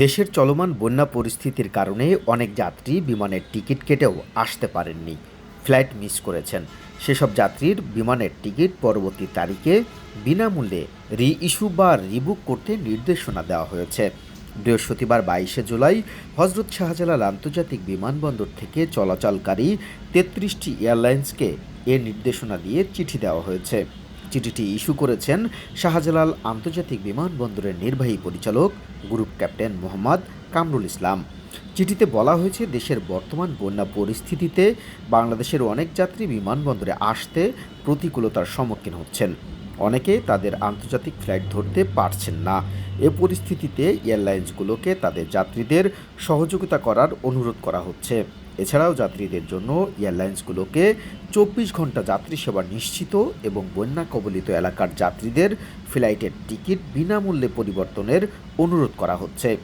দেশের চলমান বন্যা পরিস্থিতির কারণে অনেক যাত্রী বিমানের টিকিট কেটেও আসতে পারেননি। ফ্লাইট মিস করেছেন। সেসব যাত্রীর বিমানের টিকিট পরবর্তী তারিখে বিনামূল্যে রি ইস্যু বা রিবুক করতে নির্দেশনা দেওয়া হয়েছে। বৃহস্পতিবার বাইশে জুলাই হজরত শাহজালাল আন্তর্জাতিক বিমানবন্দর থেকে চলাচলকারী তেত্রিশটি এয়ারলাইন্সকে এ নির্দেশনা দিয়ে চিঠি দেওয়া হয়েছে। চিঠিটি ইস্যু করেছেন শাহজালাল আন্তর্জাতিক বিমানবন্দরের নির্বাহী পরিচালক গ্রুপ ক্যাপ্টেন মোহাম্মদ কামরুল ইসলাম। চিঠিতে বলা হয়েছে, দেশের বর্তমান বন্যা পরিস্থিতিতে বাংলাদেশের অনেক যাত্রী বিমানবন্দরে আসতে প্রতিকূলতার সম্মুখীন হচ্ছেন। অনেকে তাদের আন্তর্জাতিক ফ্লাইট ধরতে পারছেন না। এ পরিস্থিতিতে এয়ারলাইন্সগুলোকে তাদের যাত্রীদের সহযোগিতা করার অনুরোধ করা হচ্ছে। এছাড়াও যাত্রীদের জন্য এয়ারলাইন্সগুলোকে চব্বিশ ঘণ্টা যাত্রী সেবা নিশ্চিত এবং বন্যা কবলিত এলাকার যাত্রীদের ফ্লাইটের টিকিট বিনামূল্যে পরিবর্তনের অনুরোধ করা হচ্ছে।